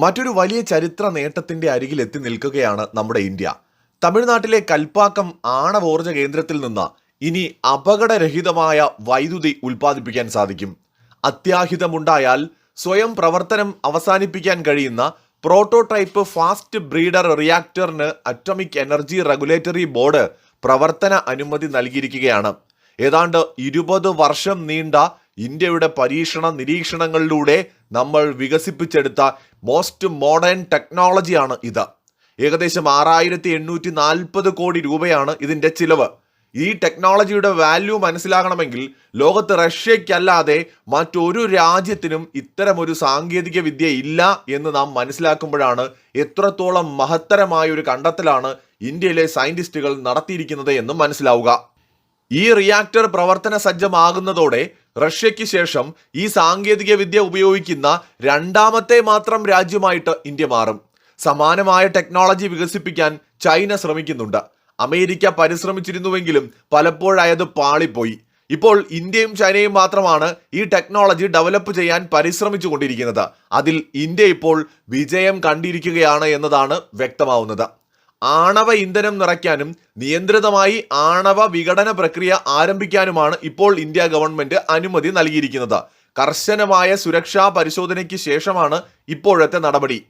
മറ്റൊരു വലിയ ചരിത്ര നേട്ടത്തിന്റെ അരികിൽ എത്തി നിൽക്കുകയാണ് നമ്മുടെ ഇന്ത്യ. തമിഴ്നാട്ടിലെ കൽപ്പാക്കം ആണവോർജ കേന്ദ്രത്തിൽ നിന്ന് ഇനി അപകടരഹിതമായ വൈദ്യുതി ഉൽപ്പാദിപ്പിക്കാൻ സാധിക്കും. അത്യാഹിതമുണ്ടായാൽ സ്വയം പ്രവർത്തനം അവസാനിപ്പിക്കാൻ കഴിയുന്ന പ്രോട്ടോടൈപ്പ് ഫാസ്റ്റ് ബ്രീഡർ റിയാക്ടറിന് അറ്റോമിക് എനർജി റെഗുലേറ്ററി ബോർഡ് പ്രവർത്തന അനുമതി നൽകിയിരിക്കുകയാണ്. ഏതാണ്ട് ഇരുപത് വർഷം നീണ്ട ഇന്ത്യയുടെ പരീക്ഷണ നിരീക്ഷണങ്ങളിലൂടെ നമ്മൾ വികസിപ്പിച്ചെടുത്ത മോസ്റ്റ് മോഡേൺ ടെക്നോളജിയാണ് ഇത്. ഏകദേശം ആറായിരത്തി എണ്ണൂറ്റി നാൽപ്പത് കോടി രൂപയാണ് ഇതിന്റെ ചിലവ്. ഈ ടെക്നോളജിയുടെ വാല്യൂ മനസ്സിലാകണമെങ്കിൽ ലോകത്ത് റഷ്യയ്ക്കല്ലാതെ മറ്റൊരു രാജ്യത്തിനും ഇത്തരമൊരു സാങ്കേതിക വിദ്യ ഇല്ല എന്ന് നാം മനസ്സിലാക്കുമ്പോഴാണ് എത്രത്തോളം മഹത്തരമായ ഒരു കണ്ടെത്തലാണ് ഇന്ത്യയിലെ സയന്റിസ്റ്റുകൾ നടത്തിയിരിക്കുന്നത് എന്നും മനസ്സിലാവുക. ഈ റിയാക്ടർ പ്രവർത്തന സജ്ജമാകുന്നതോടെ റഷ്യയ്ക്ക് ശേഷം ഈ സാങ്കേതിക വിദ്യ ഉപയോഗിക്കുന്ന രണ്ടാമത്തെ മാത്രം രാജ്യമായിട്ട് ഇന്ത്യ മാറും. സമാനമായ ടെക്നോളജി വികസിപ്പിക്കാൻ ചൈന ശ്രമിക്കുന്നുണ്ട്. അമേരിക്ക പരിശ്രമിച്ചിരുന്നുവെങ്കിലും പലപ്പോഴായത് പാളിപ്പോയി. ഇപ്പോൾ ഇന്ത്യയും ചൈനയും മാത്രമാണ് ഈ ടെക്നോളജി ഡെവലപ്പ് ചെയ്യാൻ പരിശ്രമിച്ചു കൊണ്ടിരിക്കുന്നത് അതിൽ ഇന്ത്യ ഇപ്പോൾ വിജയം കണ്ടിരിക്കുകയാണ് എന്നതാണ് വ്യക്തമാവുന്നത്. ആണവ ഇന്ധനം നിറയ്ക്കാനും നിയന്ത്രിതമായി ആണവ വിഘടന പ്രക്രിയ ആരംഭിക്കാനുമാണ് ഇപ്പോൾ ഇന്ത്യ ഗവൺമെന്റ് അനുമതി നൽകിയിരിക്കുന്നത്. കർശനമായ സുരക്ഷാ പരിശോധനയ്ക്ക് ശേഷമാണ് ഇപ്പോഴത്തെ നടപടി.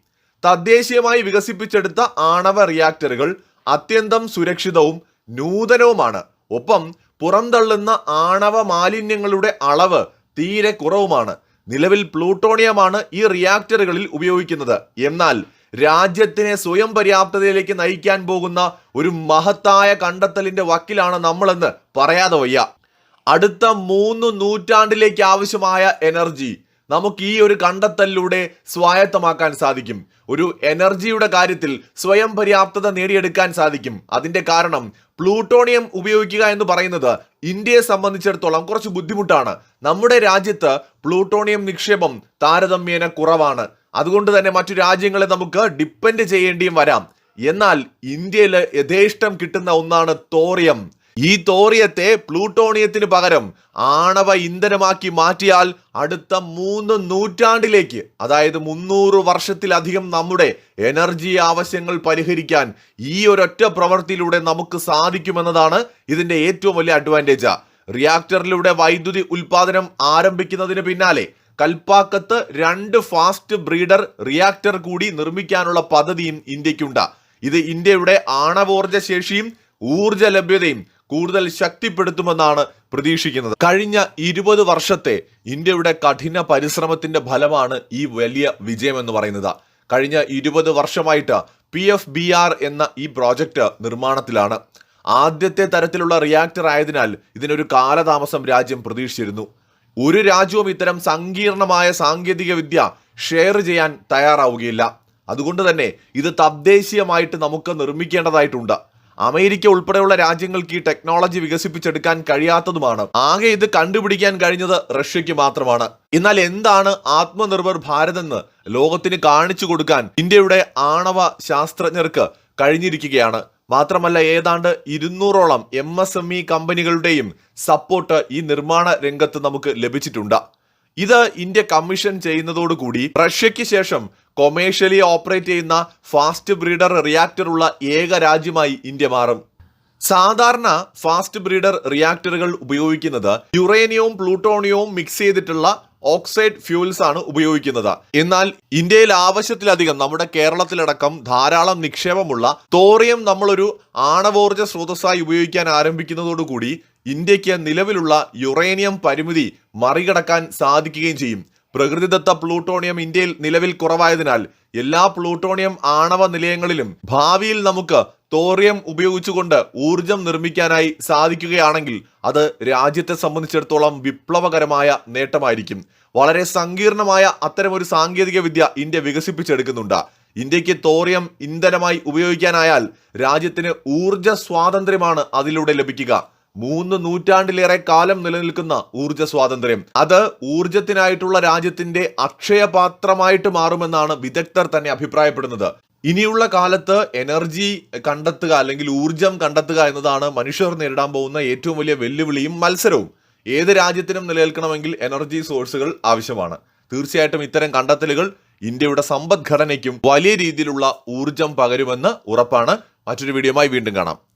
തദ്ദേശീയമായി വികസിപ്പിച്ചെടുത്ത ആണവ റിയാക്ടറുകൾ അത്യന്തം സുരക്ഷിതവും നൂതനവുമാണ്. ഒപ്പം പുറന്തള്ളുന്ന ആണവ മാലിന്യങ്ങളുടെ അളവ് തീരെ കുറവുമാണ്. നിലവിൽ പ്ലൂട്ടോണിയമാണ് ഈ റിയാക്ടറുകളിൽ ഉപയോഗിക്കുന്നത്. എന്നാൽ രാജ്യത്തിനെ സ്വയം പര്യാപ്തതയിലേക്ക് നയിക്കാൻ പോകുന്ന ഒരു മഹത്തായ കണ്ടെത്തലിന്റെ വക്കിലാണ് നമ്മളെന്ന് പറയാതെ വയ്യ. അടുത്ത മൂന്ന് നൂറ്റാണ്ടിലേക്ക് ആവശ്യമായ എനർജി നമുക്ക് ഈ ഒരു കണ്ടെത്തലിലൂടെ സ്വായത്തമാക്കാൻ സാധിക്കും. ഒരു എനർജിയുടെ കാര്യത്തിൽ സ്വയം പര്യാപ്തത നേടിയെടുക്കാൻ സാധിക്കും. അതിന്റെ കാരണം പ്ലൂട്ടോണിയം ഉപയോഗിക്കുക എന്ന് പറയുന്നത് ഇന്ത്യയെ സംബന്ധിച്ചിടത്തോളം കുറച്ച് ബുദ്ധിമുട്ടാണ്. നമ്മുടെ രാജ്യത്ത് പ്ലൂട്ടോണിയം നിക്ഷേപം താരതമ്യേന കുറവാണ്. അതുകൊണ്ട് തന്നെ മറ്റു രാജ്യങ്ങളെ നമുക്ക് ഡിപ്പെൻഡ് ചെയ്യേണ്ടിയും വരാം. എന്നാൽ ഇന്ത്യയിൽ യഥേഷ്ടം കിട്ടുന്ന ഒന്നാണ് തോറിയം ഈ തോറിയത്തെ പ്ലൂട്ടോണിയത്തിന് പകരം ആണവ ഇന്ധനമാക്കി മാറ്റിയാൽ അടുത്ത മൂന്ന് നൂറ്റാണ്ടിലേക്ക് അതായത് മുന്നൂറ് വർഷത്തിലധികം നമ്മുടെ എനർജി ആവശ്യങ്ങൾ പരിഹരിക്കാൻ ഈ ഒരൊറ്റ പ്രവൃത്തിയിലൂടെ നമുക്ക് സാധിക്കുമെന്നതാണ് ഇതിന്റെ ഏറ്റവും വലിയ അഡ്വാന്റേജ് റിയാക്ടറിലൂടെ വൈദ്യുതി ഉൽപാദനം ആരംഭിക്കുന്നതിന് പിന്നാലെ കൽപ്പാക്കത്ത് രണ്ട് ഫാസ്റ്റ് ബ്രീഡർ റിയാക്ടർ കൂടി നിർമ്മിക്കാനുള്ള പദ്ധതിയും ഇന്ത്യക്കുണ്ട്. ഇത് ഇന്ത്യയുടെ ആണവോർജ ശേഷിയും ഊർജ ലഭ്യതയും കൂടുതൽ ശക്തിപ്പെടുത്തുമെന്നാണ് പ്രതീക്ഷിക്കുന്നത്. കഴിഞ്ഞ ഇരുപത് വർഷത്തെ ഇന്ത്യയുടെ കഠിന പരിശ്രമത്തിന്റെ ഫലമാണ് ഈ വലിയ വിജയം എന്ന് പറയുന്നത്. കഴിഞ്ഞ ഇരുപത് വർഷമായിട്ട് പി എഫ് ബി ആർ എന്ന ഈ പ്രോജക്റ്റ് നിർമ്മാണത്തിലാണ്. ആദ്യത്തെ തരത്തിലുള്ള റിയാക്ടർ ആയതിനാൽ ഇതിനൊരു കാലതാമസം രാജ്യം പ്രതീക്ഷിച്ചിരുന്നു. ഒരു രാജ്യവും ഇത്തരം സങ്കീർണമായ സാങ്കേതിക വിദ്യ ഷെയർ ചെയ്യാൻ തയ്യാറാവുകയില്ല. അതുകൊണ്ട് തന്നെ ഇത് തദ്ദേശീയമായിട്ട് നമുക്ക് നിർമ്മിക്കേണ്ടതായിട്ടുണ്ട്. അമേരിക്ക ഉൾപ്പെടെയുള്ള രാജ്യങ്ങൾക്ക് ഈ ടെക്നോളജി വികസിപ്പിച്ചെടുക്കാൻ കഴിയാത്തതുമാണ്. ആകെ ഇത് കണ്ടുപിടിക്കാൻ കഴിഞ്ഞത് റഷ്യക്ക് മാത്രമാണ്. എന്നാൽ എന്താണ് ആത്മനിർഭർ ഭാരത് എന്ന് ലോകത്തിന് കാണിച്ചു കൊടുക്കാൻ ഇന്ത്യയുടെ ആണവ ശാസ്ത്രജ്ഞർക്ക് കഴിഞ്ഞിരിക്കുകയാണ്. മാത്രമല്ല ഏതാണ്ട് ഇരുന്നൂറോളം എം എസ് എം ഇ കമ്പനികളുടെയും സപ്പോർട്ട് ഈ നിർമ്മാണ രംഗത്ത് നമുക്ക് ലഭിച്ചിട്ടുണ്ട്. ഇത് ഇന്ത്യ കമ്മീഷൻ ചെയ്യുന്നതോടുകൂടി റഷ്യയ്ക്ക് ശേഷം കൊമേഴ്ഷ്യലി ഓപ്പറേറ്റ് ചെയ്യുന്ന ഫാസ്റ്റ് ബ്രീഡർ റിയാക്ടർ ഉള്ള ഏക രാജ്യമായി ഇന്ത്യ മാറും. സാധാരണ ഫാസ്റ്റ് ബ്രീഡർ റിയാക്ടറുകൾ ഉപയോഗിക്കുന്നത് യുറേനിയവും പ്ലൂട്ടോണിയവും മിക്സ് ചെയ്തിട്ടുള്ള ഓക്സൈഡ് ഫ്യൂൽസ് ആണ് ഉപയോഗിക്കുന്നത്. എന്നാൽ ഇന്ത്യയിൽ ആവശ്യത്തിലധികം നമ്മുടെ കേരളത്തിലടക്കം ധാരാളം നിക്ഷേപമുള്ള തോറിയം നമ്മളൊരു ആണവോർജ സ്രോതസ്സായി ഉപയോഗിക്കാൻ ആരംഭിക്കുന്നതോടുകൂടി ഇന്ത്യയ്ക്ക് നിലവിലുള്ള യുറേനിയം പരിമിതി മറികടക്കാൻ സാധിക്കുകയും ചെയ്യും. പ്രകൃതിദത്ത പ്ലൂട്ടോണിയം ഇന്ത്യയിൽ നിലവിൽ കുറവായതിനാൽ എല്ലാ പ്ലൂട്ടോണിയം ആണവ നിലയങ്ങളിലും ഭാവിയിൽ നമുക്ക് തോറിയം ഉപയോഗിച്ചുകൊണ്ട് ഊർജം നിർമ്മിക്കാനായി സാധിക്കുകയാണെങ്കിൽ അത് രാജ്യത്തെ സംബന്ധിച്ചിടത്തോളം വിപ്ലവകരമായ നേട്ടമായിരിക്കും. വളരെ സങ്കീർണമായ അത്തരമൊരു സാങ്കേതിക വിദ്യ ഇന്ത്യ വികസിപ്പിച്ചെടുക്കുന്നുണ്ട്. ഇന്ത്യയ്ക്ക് തോറിയം ഇന്ധനമായി ഉപയോഗിക്കാനായാൽ രാജ്യത്തിന് ഊർജ സ്വാതന്ത്ര്യമാണ് അതിലൂടെ ലഭിക്കുക. മൂന്ന് നൂറ്റാണ്ടിലേറെ കാലം നിലനിൽക്കുന്ന ഊർജ സ്വാതന്ത്ര്യം. അത് ഊർജത്തിനായിട്ടുള്ള രാജ്യത്തിന്റെ അക്ഷയപാത്രമായിട്ട് മാറുമെന്നാണ് വിദഗ്ധർ തന്നെ അഭിപ്രായപ്പെടുന്നത്. ഇനിയുള്ള കാലത്ത് എനർജി കണ്ടെത്തുക അല്ലെങ്കിൽ ഊർജം കണ്ടെത്തുക എന്നതാണ് മനുഷ്യർ നേരിടാൻ പോകുന്ന ഏറ്റവും വലിയ വെല്ലുവിളിയും മത്സരവും. ഏത് രാജ്യത്തിനും നിലനിൽക്കണമെങ്കിൽ എനർജി സോഴ്സുകൾ ആവശ്യമാണ്. തീർച്ചയായിട്ടും ഇത്തരം കണ്ടെത്തലുകൾ ഇന്ത്യയുടെ സമ്പദ്ഘടനയ്ക്കും വലിയ രീതിയിലുള്ള ഊർജം പകരുമെന്ന് ഉറപ്പാണ്. മറ്റൊരു വീഡിയോയുമായി വീണ്ടും കാണാം.